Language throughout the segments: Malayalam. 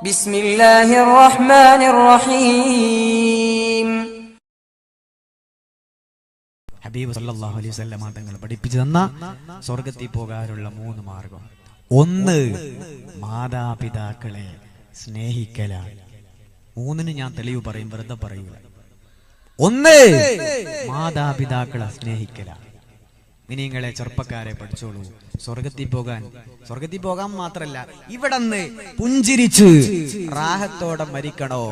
ബിസ്മില്ലാഹിർ റഹ്മാനിർ റഹീം ഹബീബ് സല്ലല്ലാഹു അലൈഹി വസല്ലം തങ്ങൾ പഠിപ്പിച്ചു തന്ന സ്വർഗത്തിൽ പോകാനുള്ള മൂന്ന് മാർഗം. ഒന്ന് മാതാപിതാക്കളെ സ്നേഹിക്കലാണ് മൂന്നിന് ഞാൻ തെളിവ് പറയും വെറുതെ പറയൂല ഒന്ന് മാതാപിതാക്കളെ സ്നേഹിക്കലാണ് നിങ്ങളെ ചെറുപ്പക്കാരെ പഠിച്ചോളൂ. സ്വർഗത്തിൽ പോകാൻ സ്വർഗത്തിൽ പോകാൻ മാത്രല്ല ഇവിടന്ന് പുഞ്ചിരിച്ച് റാഹത്തോടെ മരിക്കണോ?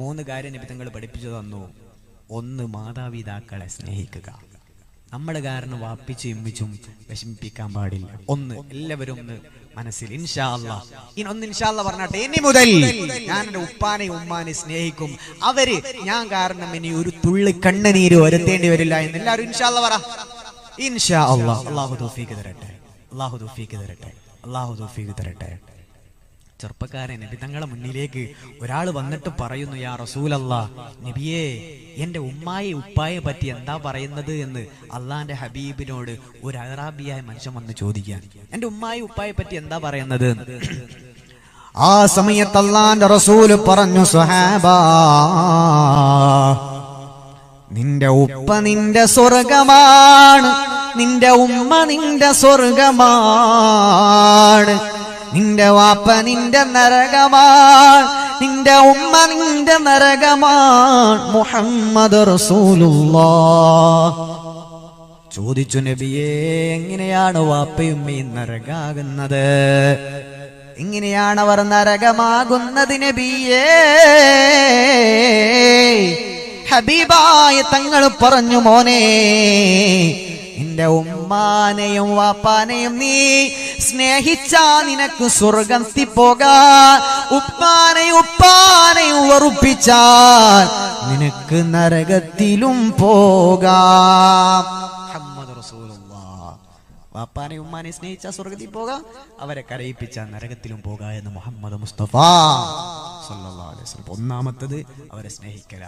മൂന്ന് കാര്യം നബി തങ്ങൾ പഠിപ്പിച്ചു തന്നു. ഒന്ന് മാതാപിതാക്കളെ സ്നേഹിക്കുക. നമ്മൾ കാരണം വാപ്പിച്ചും ഇമ്മിച്ചും വിഷമിപ്പിക്കാൻ പാടില്ല. ഒന്ന് എല്ലാവരും ഒന്ന് മനസ്സിൽ ഇൻഷാല്ല ഇനി ഒന്ന് ഇൻഷാല്ല പറഞ്ഞാട്ടെ ഇനി മുതൽ ഞാൻ എന്റെ ഉപ്പാനെ ഉമ്മാനെ സ്നേഹിക്കും. അവർ ഞാൻ കാരണം ഇനി ഒരു തുള്ളി കണ്ണുനീര് വരുത്തേണ്ടി വരില്ല എന്ന് എല്ലാവരും ഇൻഷാ അല്ലാ പറ. ഇൻഷാ അള്ളാഹ് അള്ളാഹു തൗഫീക്ക് തരട്ടെ. അള്ളാഹു തൗഫീക്ക് തരട്ടെ. അള്ളാഹു തൗഫീക്ക് തരട്ടെ. ചെറുപ്പക്കാരൻ നബി തങ്ങളെ മുന്നിലേക്ക് ഒരാൾ വന്നിട്ട് പറയുന്നു യാ റസൂലല്ലാ നബിയേ എന്റെ ഉമ്മായെ ഉപ്പായെ പറ്റി എന്താ പറയുന്നത്? എന്ന് അള്ളാന്റെ ഹബീബിനോട് ഒരു അറാബിയായ മനുഷ്യൻ വന്ന് ചോദിക്കാൻ എന്റെ ഉമ്മായെ ഉപ്പായെ പറ്റി എന്താ പറയുന്നത്? ആ സമയത്ത് അള്ളാന്റെ റസൂൽ പറഞ്ഞു സുഹാബാ നിന്റെ ഉപ്പ നിന്റെ സ്വർഗമാണ് നിന്റെ ഉമ്മ നിന്റെ സ്വർഗമാണ് നിന്റെ വാപ്പ നിന്റെ നരകമാണ്. നിന്റെ ഉമ്മ നിന്റെ നരകമാണ്. മുഹമ്മദ് റസൂലുള്ള ചോദിച്ചു നബിയേ എങ്ങനെയാണ് വാപ്പയും ഉമ്മയും നരകാകുന്നത്? എങ്ങനെയാണ് അവർ നരകമാകുന്നത് നബിയേ? ഹബീബായ തങ്ങൾ പറഞ്ഞു മോനെ നിന്റെ ഉമ്മാനെയും വാപ്പാനെയും നീ സ്നേഹിച്ചാ നിനക്ക് സ്വർഗം പോകാൻ ഉപ്പാനെയും ഉപ്പാനെയും വെറുപ്പിച്ചാൽ നിനക്ക് നരകത്തിലും പോകാം. വാപ്പാനെ ഉമ്മാനെ സ്നേഹിച്ച സ്വർഗത്തിൽ പോകാം അവരെ കരയിപ്പിച്ച നരകത്തിലും പോകാ എന്ന് മുഹമ്മദ് മുസ്തഫ അലൈഹി വസല്ലം. ഒന്നാമത്തത് അവരെ സ്നേഹിക്കല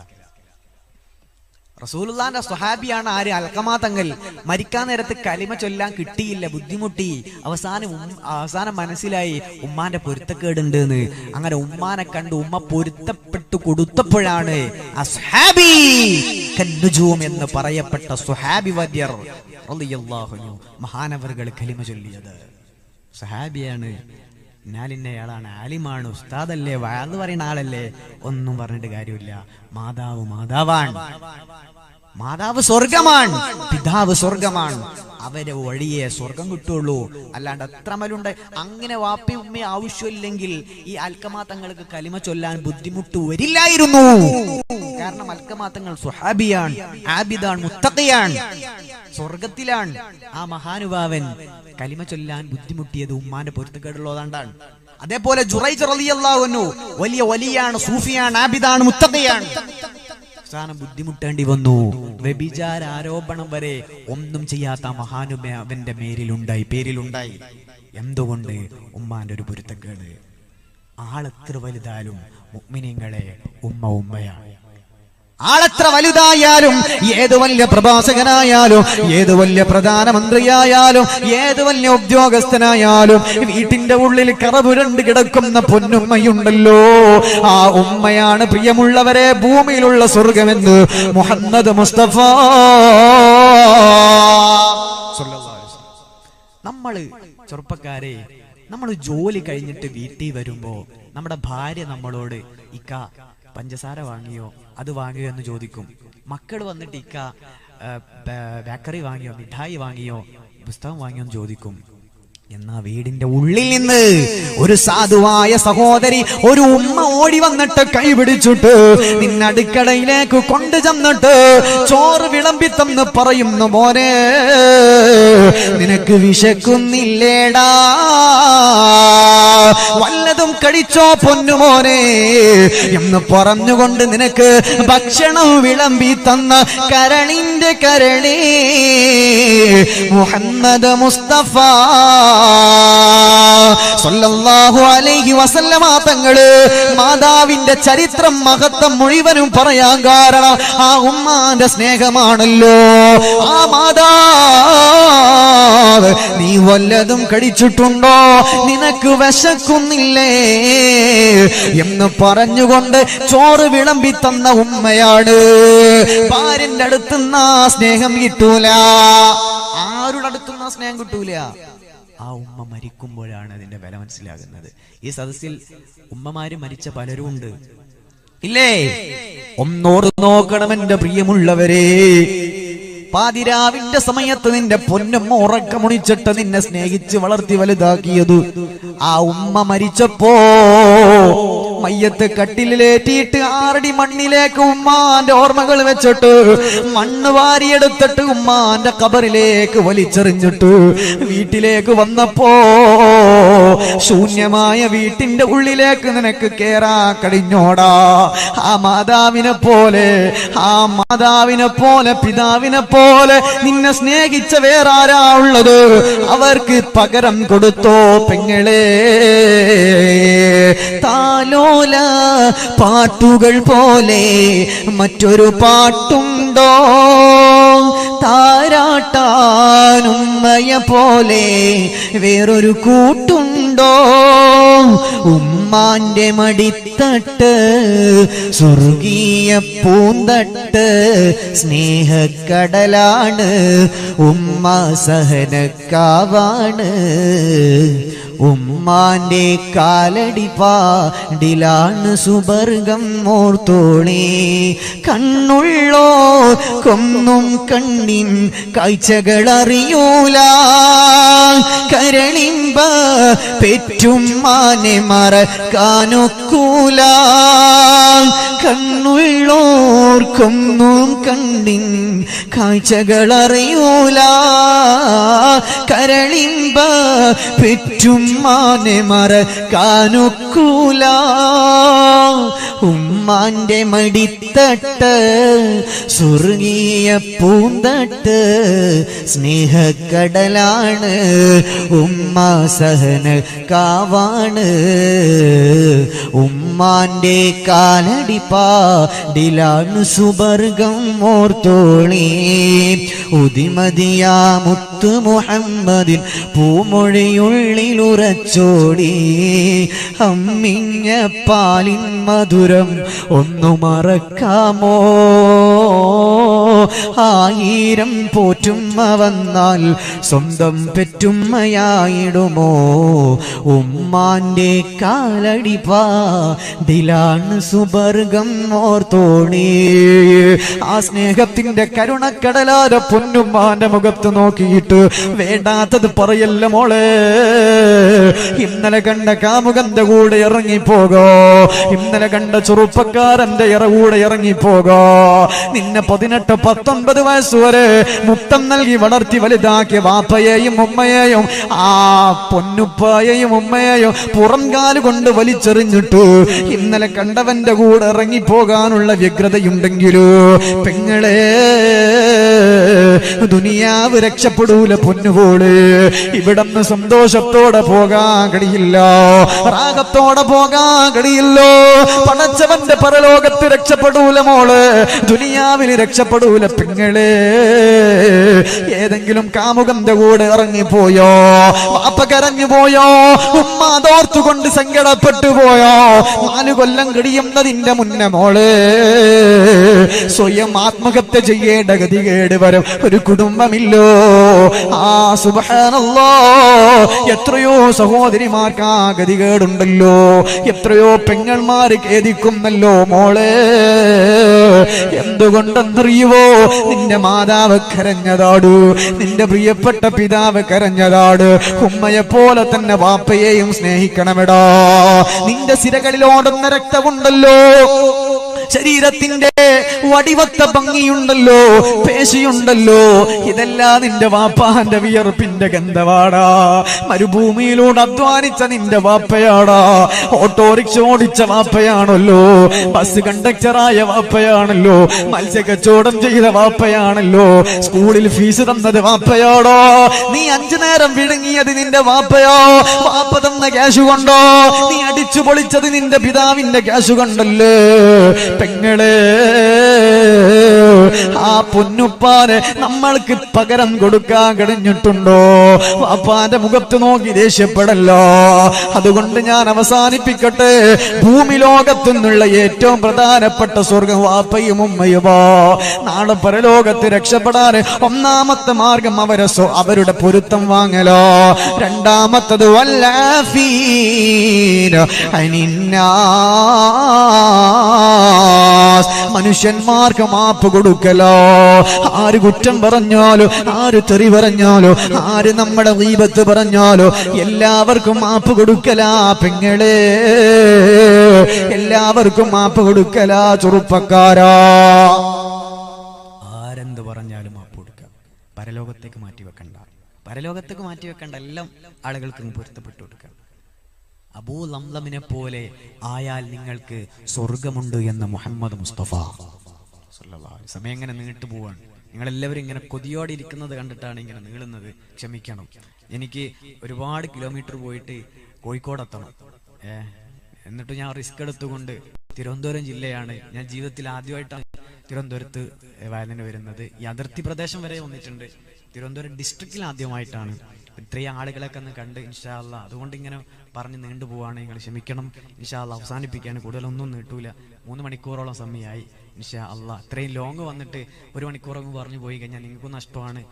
റസൂലുള്ളാന്റെ സ്വഹാബിയാണ് ആര്? അൽക്കമാ തങ്ങൾ. മരിക്കാൻ നേരത്ത് കലിമ ചൊല്ലാൻ കിട്ടിയില്ല ബുദ്ധിമുട്ടി. അവസാനം അവസാനം മനസ്സിലായി ഉമ്മാന്റെ പൊരുത്തക്കേടുണ്ട് എന്ന് അങ്ങനെ ഉമ്മാനെ കണ്ട് ഉമ്മ പൊരുത്തപ്പെട്ടു കൊടുത്തപ്പോഴാണ് എന്ന് പറയപ്പെട്ട സുഹാബി വദ്യർ മഹാനവറുകൾ കലിമ ചൊല്ലിയത്. സഹാബിയാണ് ഞാലിന്നയാളാണ് ആലിമാണ് ഉസ്താദല്ലേ? വാന്ന് പറയുന്ന ആളല്ലേ? ഒന്നും പറഞ്ഞിട്ട് കാര്യമില്ല. മാതാവ് മാതാവാണ്. മാതാവ് സ്വർഗമാണ് പിതാവ് സ്വർഗമാണ്. അവരെ വഴിയെ സ്വർഗം കിട്ടുള്ളൂ. അല്ലാണ്ട് എത്ര മലുണ്ട്. അങ്ങനെ വാപ്പി ഉമ്മ ആവശ്യമില്ലെങ്കിൽ ഈ അൽക്കമാത്തങ്ങൾക്ക് കലിമ ചൊല്ലാൻ ബുദ്ധിമുട്ട് വരില്ലായിരുന്നു. കാരണം അൽക്കമാത്തങ്ങൾ സുഹാബിയാണ് ആബിദാണ് മുത്തഖയാണ് സ്വർഗത്തിലാണ്. ആ മഹാനുഭാവൻ കലിമ ചൊല്ലാൻ ബുദ്ധിമുട്ടിയത് ഉമ്മാന്റെ പൊരുത്തക്കേടുള്ളതാണ്ടാണ് അതേപോലെ അൻഹു വലിയ വലിയാണ് സൂഫിയാണ് ആബിദാണ് മുത്തഖയാണ്. അവസാനം ബുദ്ധിമുട്ടേണ്ടി വന്നു. വ്യഭിചാര ആരോപണം വരെ ഒന്നും ചെയ്യാത്ത മഹാനുമ അവന്റെ മേരിലുണ്ടായി പേരിലുണ്ടായി. എന്തുകൊണ്ട്? ഉമ്മാന്റെ ഒരു പൊരുത്തക്കേട്. ആളെത്ര വലുതായാലും മുഅ്മിനീങ്ങളെ ഉമ്മ ഉമ്മയാണ് ആളെത്ര വലുതായാലും ഏത് വലിയ പ്രഭാഷകനായാലും ഏത് വലിയ പ്രധാനമന്ത്രിയായാലും ഏത് വലിയ ഉദ്യോഗസ്ഥനായാലും വീട്ടിന്റെ ഉള്ളിൽ കറപുരണ്ട് കിടക്കുന്ന പൊന്നുമ്മയുണ്ടല്ലോ. ആ ഉമ്മയാണ് പ്രിയമുള്ളവരെ ഭൂമിയിലുള്ള സ്വർഗമെന്ന് മുഹമ്മദ് മുസ്തഫ നമ്മൾ ചെറുപ്പക്കാരെ നമ്മൾ ജോലി കഴിഞ്ഞിട്ട് വീട്ടിൽ വരുമ്പോ നമ്മുടെ ഭാര്യ നമ്മളോട് ഇക്ക പഞ്ചസാര വാങ്ങിയോ? അത് വാങ്ങിയോ എന്ന് ചോദിക്കും. മക്കൾ വന്നിട്ട് ഇക്ക ബേക്കറി വാങ്ങിയോ മിഠായി വാങ്ങിയോ പുസ്തകം വാങ്ങിയോ എന്ന് ചോദിക്കും. എന്നാ വീടിന്റെ ഉള്ളിൽ നിന്ന് ഒരു സാധുവായ സഹോദരി ഒരു ഉമ്മ ഓടി വന്നിട്ട് കൈ പിടിച്ചിട്ട് നിന്നടുക്കളയിലേക്ക് കൊണ്ടു ചെന്നിട്ട് ചോറ് വിളമ്പിത്തന്ന് പറയുന്നു മോനെ നിനക്ക് വിശക്കുന്നില്ലേടാ? വല്ലതും കഴിച്ചോ പൊന്നുമോനെ എന്ന് പറഞ്ഞുകൊണ്ട് നിനക്ക് ഭക്ഷണം വിളമ്പി തന്ന കരണിന്റെ കരളി മുഹമ്മദ് മുസ്തഫ സല്ലല്ലാഹു അലൈഹി വസല്ലമ തങ്ങൾ മാതാവിന്റെ ചരിത്രം മഹത്വം മുഴുവനും പറയാൻ കാരണം ആ ഉമ്മാന്റെ സ്നേഹമാണല്ലോ. ആ മാതാ നീ വല്ലതും കഴിച്ചിട്ടുണ്ടോ? നിനക്ക് വിശക്കുന്നില്ലേ എന്ന് പറഞ്ഞുകൊണ്ട് ചോറ് വിളമ്പി തന്ന ഉമ്മയാണ്. ഭാര്യന്റെ അടുത്തുനിന്ന് ആ സ്നേഹം കിട്ടൂല. ആരുടെ അടുത്തുനിന്ന് ആ സ്നേഹം കിട്ടൂല? ആ ഉമ്മ മരിക്കുമ്പോഴാണ് അതിന്റെ വില മനസ്സിലാകുന്നത്. ഈ സദസ്സിൽ ഉമ്മമാര് മരിച്ച പലരും ഉണ്ട്. ഇല്ലേ? ഒന്നോട് നോക്കണം എന്റെ പ്രിയമുള്ളവരെ. പാതിരാവിന്റെ സമയത്ത് നിന്റെ പൊന്നും ഉറക്കമുണിച്ചിട്ട് നിന്നെ സ്നേഹിച്ച് വളർത്തി വലുതാക്കിയത്. ആ ഉമ്മ മരിച്ചപ്പോ മയ്യത്ത് കട്ടിലേറ്റിയിട്ട് ആറടി മണ്ണിലേക്ക് ഉമ്മാന്റെ ഓർമ്മകൾ വെച്ചിട്ട് മണ്ണ് വാരിയെടുത്തിട്ട് ഉമ്മാന്റെ കബറിലേക്ക് വലിച്ചെറിഞ്ഞിട്ട് വീട്ടിലേക്ക് വന്നപ്പോ ശൂന്യമായ വീട്ടിന്റെ ഉള്ളിലേക്ക് നിനക്ക് കേറാ കഴിഞ്ഞോടാ. ആ മാതാവിനെ പോലെ ആ മാതാവിനെ പോലെ പിതാവിനെ പോലെ നിന്നെ സ്നേഹിച്ച വേറാരാ ഉള്ളത്? അവർക്ക് പകരം കൊടുത്തോ പെങ്ങളെ? താലോല പാട്ടുകൾ പോലെ മറ്റൊരു പാട്ടുണ്ടോ? താരാട്ടാനുമ്മയ പോലെ വേറൊരു കൂട്ടുണ്ടോ ഉമ്മാന്റെ മടിത്തട്ട് സ്വർഗീയ പൂന്തട്ട് സ്നേഹക്കടലാണ് ഉമ്മ സഹനക്കാവാണ്. ഉമ്മാന്റെ കാലടി പാടിലാണ് സുബർഗം മോർത്തോളി കണ്ണുള്ളോ കൊന്നും കണ്ണിൻ കാഴ്ചകൾ അറിയൂല കരളിമ്പ പെറ്റുമ്മാനെ മറക്കാനൊക്കൂല. കണ്ണുള്ളോർക്കൊന്നും കണ്ണിൻ കാഴ്ചകൾ അറിയൂല കരളിമ്പ പെറ്റുമ്മാനെ മറക്കാനൊക്കൂല. ഉമ്മാന്റെ മടിത്തട്ട് സ്വർഗീയ പൂന്തട്ട് സ്നേഹക്കടലാണ് ഉമ്മ സഹന കാവാണ്. ഉമ്മാന്റെ കാലടി പാടിലാണ് സുബർഗം ഓർത്തോളി. ഉദിമതിയാ മുത്തു മുഹമ്മദിൻ പൂമൊഴിയുള്ളിലുറച്ചോടി. അമ്മിഞ്ഞ പാലിൻ മധുരം ഒന്നു മറക്കാമോ? ആയിരം പോറ്റുമ്മ വന്നാൽ സ്വന്തം പെറ്റുമ്മയായിടുമോ? ഉമ്മാന്റെ കാലടി പാടിലാണ് സുബർഗം ഓർത്തോണി. ആ സ്നേഹത്തിന്റെ കരുണക്കടലാര പൊന്നുമ്മാന്റെ മുഖത്ത് നോക്കിയിട്ട് വേണ്ടാത്തത് പറയല്ല മോളെ. ഇന്നലെ കണ്ട കാമുകന്റെ കൂടെ ഇറങ്ങിപ്പോകോ. ഇന്നലെ കണ്ട ചെറുപ്പക്കാരന്റെ ഇറ കൂടെ ഇറങ്ങിപ്പോകോ. നിന്നെ പതിനെട്ട് പത്തൊൻപത് വയസ്സ് വരെ മുത്തം നൽകി വളർത്തി വലുതാക്കിയ വാപ്പയെയും ഉമ്മയെയും ആ പൊന്നുപ്പായെയും ഉമ്മയെയും പുറം കാൽ കൊണ്ട് വലിച്ചെറിഞ്ഞിട്ടു ഇന്നലെ കണ്ടവന്റെ കൂടെ ഇറങ്ങിപ്പോകാനുള്ള വ്യഗ്രതയുണ്ടെങ്കിലോ. പെങ്ങളെ ദുനിയാവ് രക്ഷപ്പെടൂല പൊന്നുപോൾ ഇവിടന്ന് സന്തോഷത്തോടെ പോകാൻ കഴിയില്ല. രാഗത്തോടെ പോകാൻ കഴിയില്ലോ. പടച്ചവന്റെ പരലോകത്ത് രക്ഷപ്പെടൂല മോൾ. ദുനിയാവിൽ രക്ഷപ്പെടൂല പെങ്ങളെ ഏതെങ്കിലും കാമുകന്റെ കൂടെ ഇറങ്ങിപ്പോയോ? വാപ്പ കരഞ്ഞു പോയോ? ഉമ്മ അതോർത്തുകൊണ്ട് സങ്കടപ്പെട്ടു പോയോ? നാലു കൊല്ലം കിടിയുന്നതിന്റെ മുന്നേ മോൾ സ്വയം ആത്മഹത്യ ചെയ്യേണ്ട ഗതികേട് വരും. ഒരു കുടുംബമില്ലോ. ആ സുബാനല്ലോ എത്രയോ സഹോദരിമാർക്ക് ആ ഗതികേടുണ്ടല്ലോ. എത്രയോ പെങ്ങന്മാര് ഖേദിക്കുന്നല്ലോ മോളെ. എന്തുകൊണ്ടെന്നറിയുവോ? നിന്റെ മാതാവ് കരഞ്ഞതാടു. നിന്റെ പ്രിയപ്പെട്ട പിതാവ് കരഞ്ഞതാട്. ഉമ്മയെ പോലെ തന്നെ വാപ്പയെയും സ്നേഹിക്കണമെടാ. നിന്റെ സിരകളിലോടുന്ന രക്തമുണ്ടല്ലോ. ശരീരത്തിന്റെ വടിവത്ത ഭംഗിയുണ്ടല്ലോ പേശിയുണ്ടല്ലോ. ഇതെല്ലാം നിന്റെ വാപ്പാന്റെ വിയർപ്പിന്റെ ഗന്ധവാടാ. മരുഭൂമിയിലൂടെ അധ്വാനിച്ച നിന്റെ വാപ്പയാടാ. ഓട്ടോറിക്ഷ ഓടിച്ച വാപ്പയാണല്ലോ. ബസ് കണ്ടക്ടറായ വാപ്പയാണല്ലോ. മത്സ്യക്കച്ചവടം ചെയ്ത വാപ്പയാണല്ലോ. സ്കൂളിൽ ഫീസ് തന്നത് വാപ്പയാടോ. നീ അഞ്ചു നേരം വിഴുങ്ങിയത് നിന്റെ വാപ്പയോ. വാപ്പ തന്ന ക്യാഷ് കൊണ്ടോ. നീ അടിച്ചു പൊളിച്ചത് നിന്റെ പിതാവിന്റെ ക്യാഷ് കൊണ്ടല്ലേ. പെങ്ങളെ ആ പൊന്നുപ്പാന് നമ്മൾക്ക് പകരം കൊടുക്കാൻ കഴിഞ്ഞിട്ടുണ്ടോ? വാപ്പാന്റെ മുഖത്ത് നോക്കി ദേഷ്യപ്പെടല്ലോ. അതുകൊണ്ട് ഞാൻ അവസാനിപ്പിക്കട്ടെ. ഭൂമി ലോകത്തു നിന്നുള്ള ഏറ്റവും പ്രധാനപ്പെട്ട സ്വർഗം വാപ്പയും ഉമ്മയുമോ. നാളെ പരലോകത്ത് രക്ഷപ്പെടാൻ ഒന്നാമത്തെ മാർഗം അവരെ അവരുടെ പൊരുത്തം വാങ്ങലോ. രണ്ടാമത്തത് വല്ലാഫീന അനിന്നാസ്. മനുഷ്യന്മാർക്ക് മാപ്പ് കൊടുക്കലോ. ആര് കുറ്റം പറഞ്ഞാലോ ആര് തെറി പറഞ്ഞാലോ ആര് നമ്മുടെ ദീപത്ത് പറഞ്ഞാലോ എല്ലാവർക്കും മാപ്പ് കൊടുക്കലാ പെങ്ങളെ. എല്ലാവർക്കും മാപ്പ് കൊടുക്കലാ ചെറുപ്പക്കാരാ. ആരെന്ത് പറഞ്ഞാലും മാപ്പ് കൊടുക്കാം. പരലോകത്തേക്ക് മാറ്റി വെക്കണ്ട പരലോകത്തേക്ക് മാറ്റി വെക്കണ്ട എല്ലാം ആളുകൾക്ക് പൊരുത്തപ്പെട്ടു കൊടുക്കാം. അബൂ ലംലമിനെ പോലെ ആയാൽ നിങ്ങൾക്ക് സ്വർഗമുണ്ട് എന്ന് മുഹമ്മദ് മുസ്തഫ. സമയം ഇങ്ങനെ നീട്ടു പോവാണ്. നിങ്ങൾ എല്ലാവരും ഇങ്ങനെ കൊതിയോടെ ഇരിക്കുന്നത് കണ്ടിട്ടാണ് ഇങ്ങനെ നീളുന്നത്. ക്ഷമിക്കണം. എനിക്ക് ഒരുപാട് കിലോമീറ്റർ പോയിട്ട് കോഴിക്കോട് എത്തണം. ഏ? എന്നിട്ട് ഞാൻ റിസ്ക് എടുത്തുകൊണ്ട് തിരുവനന്തപുരം ജില്ലയാണ്. ഞാൻ ജീവിതത്തിൽ ആദ്യമായിട്ടാണ് തിരുവനന്തപുരത്ത് വയലിന് വരുന്നത്. ഈ അതിർത്തി പ്രദേശം വരെ വന്നിട്ടുണ്ട്. തിരുവനന്തപുരം ഡിസ്ട്രിക്റ്റിൽ ആദ്യമായിട്ടാണ്. ഇത്രയും ആളുകളൊക്കെ ഒന്ന് കണ്ട് ഇൻഷാല്ല അതുകൊണ്ട് ഇങ്ങനെ പറഞ്ഞ് നീണ്ടു പോവാണ്. നിങ്ങൾ ക്ഷമിക്കണം. ഇൻഷാ ഇൻഷാല്ല അവസാനിപ്പിക്കാൻ കൂടുതലൊന്നും നീട്ടൂല. മൂന്ന് മണിക്കൂറോളം സമയമായി. ഇൻഷാ അല്ല ഇത്രയും ലോങ് വന്നിട്ട് ഒരു മണിക്കൂറൊക്കെ പറഞ്ഞു പോയി കഴിഞ്ഞാൽ നിങ്ങൾക്കും നഷ്ടമാണ്.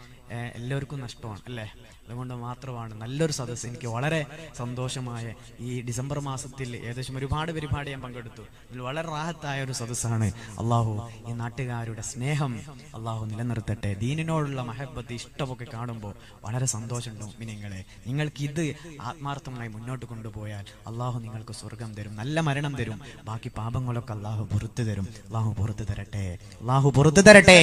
എല്ലാവർക്കും നഷ്ടമാണ് അല്ലേ? അതുകൊണ്ട് മാത്രമാണ് നല്ലൊരു സദസ്സ്. എനിക്ക് വളരെ സന്തോഷമായ ഈ ഡിസംബർ മാസത്തിൽ ഏകദേശം ഒരുപാട് പരിപാടി ഞാൻ പങ്കെടുത്തു. വളരെ റാഹത്തായ ഒരു സദസ്സാണ്. അള്ളാഹു ഈ നാട്ടുകാരുടെ സ്നേഹം അള്ളാഹു നിലനിർത്തട്ടെ. ദീനിനോടുള്ള മഹബത്ത് ഇഷ്ടമൊക്കെ കാണുമ്പോൾ വളരെ സന്തോഷമുണ്ടാവും നിങ്ങൾക്ക് ഇത് ആത്മാർത്ഥമായി മുന്നോട്ട് കൊണ്ടുപോയാൽ അള്ളാഹു നിങ്ങൾക്ക് സ്വർഗം തരും നല്ല മരണം തരും. ബാക്കി പാപങ്ങളൊക്കെ അള്ളാഹു പുറത്തു തരും. അള്ളാഹു പുറത്തു തരട്ടെ. അള്ളാഹു പുറത്തു തരട്ടെ.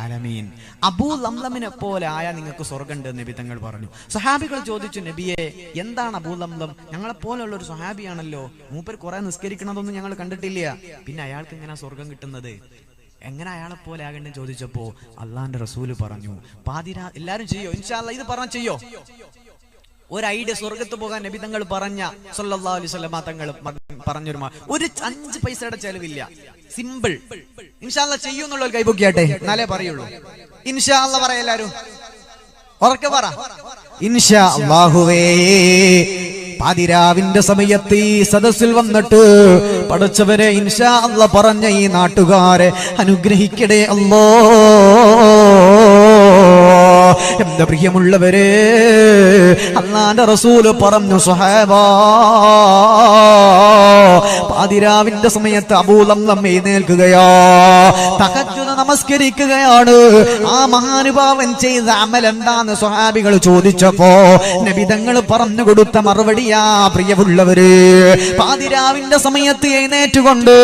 ആലമീൻ. അബൂ ലംലമിനെ പോലെ ആയ നിങ്ങൾക്ക് സ്വർഗം ഉണ്ട് നബി തങ്ങൾ പറഞ്ഞു. സഹാബികൾ ചോദിച്ചു നബിയെ എന്താണ് അബൂ ലംലം? ഞങ്ങളെ പോലുള്ള ഒരു സഹാബിയാണല്ലോ മൂപ്പർ കുറെ നിസ്കരിക്കണതൊന്നും ഞങ്ങൾ കണ്ടിട്ടില്ല. പിന്നെ അയാൾക്ക് ഇങ്ങനെ സ്വർഗം കിട്ടുന്നത്? എങ്ങനെ അയാളെ പോലെ ആകണ്ടെന്ന് ചോദിച്ചപ്പോ അള്ളാന്റെ റസൂൽ പറഞ്ഞു പാതിരാ എല്ലാരും ചെയ്യോ? ഇൻഷാല്ല ഇത് പറഞ്ഞ ചെയ്യോ? ഒരു ഐഡിയ സ്വർഗത്ത് പോകാൻ നബി തങ്ങൾ പറഞ്ഞ സല്ലല്ലാഹു അലൈഹി തങ്ങൾ പറഞ്ഞു പറഞ്ഞൊരു ഒരു അഞ്ച് പൈസയുടെ ചെലവില്ല. സിമ്പിൾ ഇൻഷാല്ല ചെയ്യൂന്നുള്ള കൈപൊക്കിയാട്ടെ എന്നാലേ പറയുള്ളൂ. ഇൻഷാല്ല പറയാം എല്ലാരും. ഉറക്കെ പറ. ഇൻഷാ പാതിരാവിന്റെ സമയത്ത് ഈ സദസ്സിൽ വന്നിട്ട് പഠിച്ചവരെ ഇൻഷാ അല്ല പറഞ്ഞ ഈ നാട്ടുകാരെ അനുഗ്രഹിക്കടേ അല്ലോ എന്റെ പ്രിയമുള്ളവരെ അല്ലാന്റെ റസൂൽ പറഞ്ഞു സുഹേബാ പാതിരാവിന്റെ സമയത്ത് അബൂലം നമ്മെ എഴുന്നേൽക്കുകയോ. തകച്ചു നമസ്കരിക്കുകയാണ്. ആ മഹാനുഭാവൻ ചെയ്ത അമൽ എന്താന്ന് സ്വഹാബികൾ ചോദിച്ചപ്പോ നബിതങ്ങൾ പറഞ്ഞു കൊടുത്ത മറുപടിയാ പ്രിയമുള്ളവര്. പാതിരാവിന്റെ സമയത്ത് എഴുന്നേറ്റുകൊണ്ട്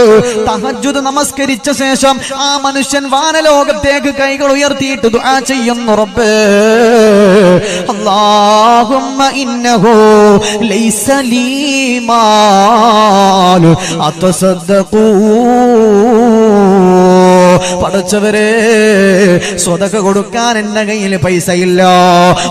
തഹജുദ് നമസ്കരിച്ച ശേഷം ആ മനുഷ്യൻ വാനലോകത്തേക്ക് കൈകൾ ഉയർത്തിയിട്ട് ദുആ ചെയ്യുന്നു റബ്ബ്. അല്ലാഹുമ്മ ഇന്നഹു ലൈസ ലീമാ مال أتصدقوا പടച്ചവരെ സ്വതക കൊടുക്കാൻ എന്റെ കയ്യിൽ പൈസ ഇല്ല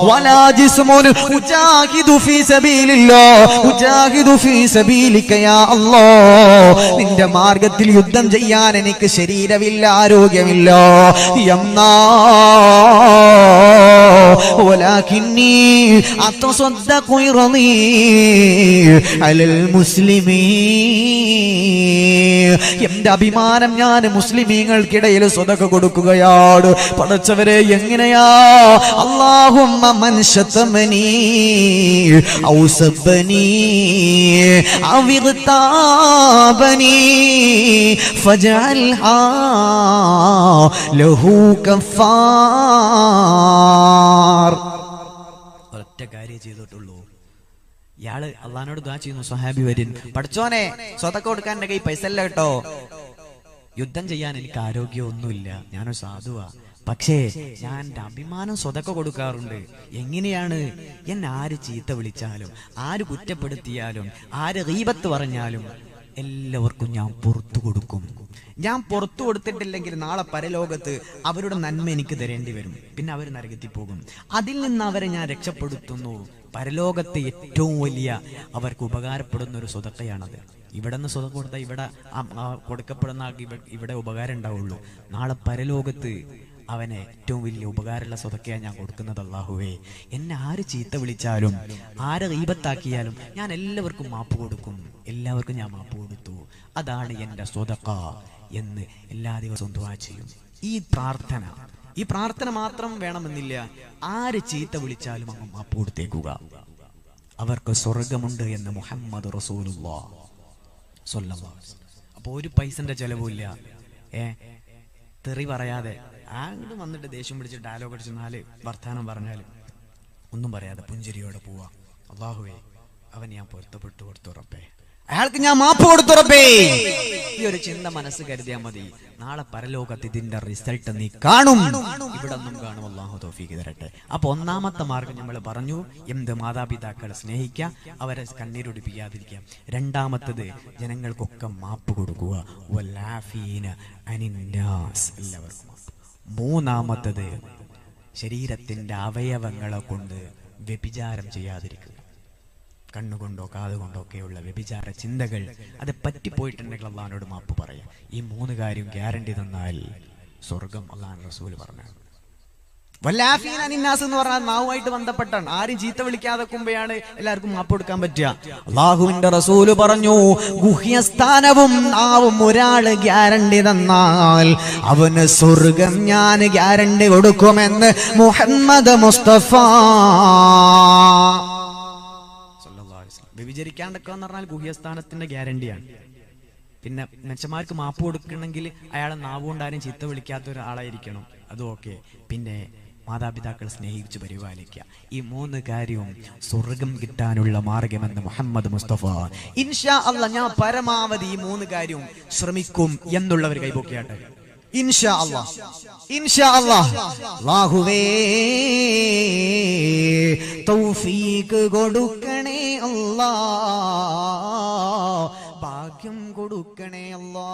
വലാ ജിസ്മുൻ ഉജാഹിദു ഫീ സബീലില്ലാ ഉജാഹിദു ഫീ സബീലിക യാ അല്ലാഹ് നിന്റെ മാർഗത്തിൽ യുദ്ധം ചെയ്യാൻ എനിക്ക് ശരീരമില്ല ആരോഗ്യമില്ല എന്നാ ولكني أتصدق يرضي على المسلمين എന്റെ അഭിമാനം ഞാൻ മുസ്ലിമീങ്ങൾക്കിടയിൽ സ്വതക കൊടുക്കുകയാണ് പടച്ചവരെ എങ്ങനെയാ അള്ളാഹുമ്മ മൻഷത്തമനി ഔസബനി അവിർത്താബനി فاجعلها له كفار ഒറ്റ കാര്യം ചെയ്തിട്ടുള്ളൂ ഇയാള് അള്ളഹാനോട് ദുആ ചെയ്യുന്നു സഹാബി വരിൻ പഠിച്ചോനെ സ്വതക്ക കൊടുക്കാൻ എന്റെ കൈ പൈസ അല്ല കേട്ടോ യുദ്ധം ചെയ്യാൻ എനിക്ക് ആരോഗ്യമൊന്നുമില്ല. ഞാനൊരു സാധുവാ. പക്ഷേ ഞാൻ എന്റെ അഭിമാനം സ്വതക്ക കൊടുക്കാറുണ്ട്. എങ്ങനെയാണ് എന്നെ ആര് ചീത്ത വിളിച്ചാലും ആര് കുറ്റപ്പെടുത്തിയാലും ആര് റീപത്ത് പറഞ്ഞാലും എല്ലാവർക്കും ഞാൻ പുറത്തു കൊടുക്കും. ഞാൻ പുറത്തു കൊടുത്തിട്ടില്ലെങ്കിൽ നാളെ പരലോകത്ത് അവരുടെ നന്മ എനിക്ക് തരേണ്ടി വരും. പിന്നെ അവർ നരകത്തിൽ പോകും. അതിൽ നിന്ന് അവരെ ഞാൻ രക്ഷപ്പെടുത്തുന്നു. പരലോകത്തെ ഏറ്റവും വലിയ അവർക്ക് ഉപകാരപ്പെടുന്ന ഒരു സ്വതക്കയാണത്. ഇവിടെ നിന്ന് സ്വതം കൊടുത്താൽ ഇവിടെ കൊടുക്കപ്പെടുന്ന ആൾക്ക് ഇവിടെ ഉപകാരം ഉണ്ടാവുള്ളൂ. നാളെ പരലോകത്ത് അവന് ഏറ്റവും വലിയ ഉപകാരമുള്ള സ്വതക്കയാണ് ഞാൻ കൊടുക്കുന്നത് അള്ളാഹുവേ എന്നെ ആര് ചീത്ത വിളിച്ചാലും ആരെ ഈപത്താക്കിയാലും ഞാൻ എല്ലാവർക്കും മാപ്പ് കൊടുക്കും. എല്ലാവർക്കും ഞാൻ മാപ്പ് കൊടുത്തു. അതാണ് എന്റെ സ്വതക്ക എന്ന് എല്ലാ ദിവസവും ദുആ ചെയ്യും. ഈ പ്രാർത്ഥന ഈ പ്രാർത്ഥന മാത്രം വേണമെന്നില്ല. ആര് ചീത്ത വിളിച്ചാലും അങ്ങ് മാപ്പ് അവർക്ക് സ്വർഗമുണ്ട് എന്ന് മുഹമ്മദ്. അപ്പൊ ഒരു പൈസന്റെ ചെലവുമില്ല ഏ? തെറി പറയാതെ അങ്ങോട്ട് വന്നിട്ട് ദേഷ്യം പിടിച്ച് ഡയലോഗ് അടിച്ച് നാല് വർത്താനം പറഞ്ഞാൽ ഒന്നും പറയാതെ പുഞ്ചിരിയോടെ പോവാ. അള്ളാഹുവേ അവൻ ഞാൻ പൊരുത്തപ്പെട്ടു കൊടുത്തുറപ്പേ അയാൾക്ക് ഞാൻ മാപ്പ് കൊടുത്തുറപ്പേ ഒരു ചിന്ത മനസ്സ് കരുതിയാൽ മതി. നാളെ പരലോകത്ത് ഇതിന്റെ റിസൾട്ട് നീ കാണും. ഇവിടെ കാണും. അള്ളാഹു തോഫീക്ക് തരട്ടെ. അപ്പൊ ഒന്നാമത്തെ മാർഗം നമ്മൾ പറഞ്ഞു എന്ത് മാതാപിതാക്കളെ സ്നേഹിക്കുക അവരെ കണ്ണീരൊടിപ്പിക്കാതിരിക്കുക രണ്ടാമത്തത് ജനങ്ങൾക്കൊക്കെ മാപ്പ് കൊടുക്കുക. മൂന്നാമത്തത് ശരീരത്തിന്റെ അവയവങ്ങളെ കൊണ്ട് വ്യഭിചാരം ചെയ്യാതിരിക്കുക. കണ്ണുകൊണ്ടോ കാതുകൊണ്ടോ ഒക്കെയുള്ള വ്യഭിചാര ചിന്തകൾ അത് പറ്റിപ്പോയിട്ടുണ്ടെങ്കിൽ അള്ളഹാനോട് മാപ്പ് പറയാം. ഈ മൂന്ന് കാര്യം ഗ്യാരണ്ടി തന്നാൽ സ്വർഗം അള്ളഹാൻ റസൂൽ പറഞ്ഞു വല്ലാഫീൻ അനിന്നാസ് എന്ന് പറഞ്ഞാൽ നാവുമായിട്ട് ബന്ധപ്പെട്ടാണ്. ആരും ചീത്ത വിളിക്കാതെ കുമ്പയാണ് എല്ലാവർക്കും മാപ്പ് കൊടുക്കാൻ പറ്റുക. അള്ളാഹുവിന്റെ റസൂൽ പറഞ്ഞു ഗുഹ്യസ്ഥാനവും നാവും ഒരാൾ ഗ്യാരണ്ടി തന്നാൽ അവന് സ്വർഗം ഞാൻ ഗ്യാരണ്ടി കൊടുക്കുമെന്ന് മുഹമ്മദ് മുസ്തഫ. വ്യഭിചരിക്കാണ്ടൊക്കെ എന്ന് പറഞ്ഞാൽ ഗുഹ്യസ്ഥാനത്തിന്റെ ഗ്യാരണ്ടിയാണ്. പിന്നെ മെച്ചന്മാർക്ക് മാപ്പ് കൊടുക്കണമെങ്കിൽ അയാളെ നാവുകൊണ്ടാരും ചീത്ത വിളിക്കാത്ത ഒരാളായിരിക്കണം. അതും ഓക്കെ. പിന്നെ മാതാപിതാക്കൾ സ്നേഹിച്ച് പരിപാലിക്കുക. ഈ മൂന്ന് കാര്യവും സ്വർഗം കിട്ടാനുള്ള മാർഗമെന്ന് മുഹമ്മദ് മുസ്തഫ. ഇൻഷാ അല്ല ഞാൻ പരമാവധി ഈ മൂന്ന് കാര്യവും ശ്രമിക്കും എന്നുള്ളവർ കൈപൊക്കിയാട്ടെ ഇൻഷാ അള്ളാഹ് ഇൻഷാ അള്ളാഹ് അല്ലാഹുവേ തൗഫീക്ക് കൊടുക്കണേ അല്ലാ ഭാഗ്യം കൊടുക്കണേ അല്ലാ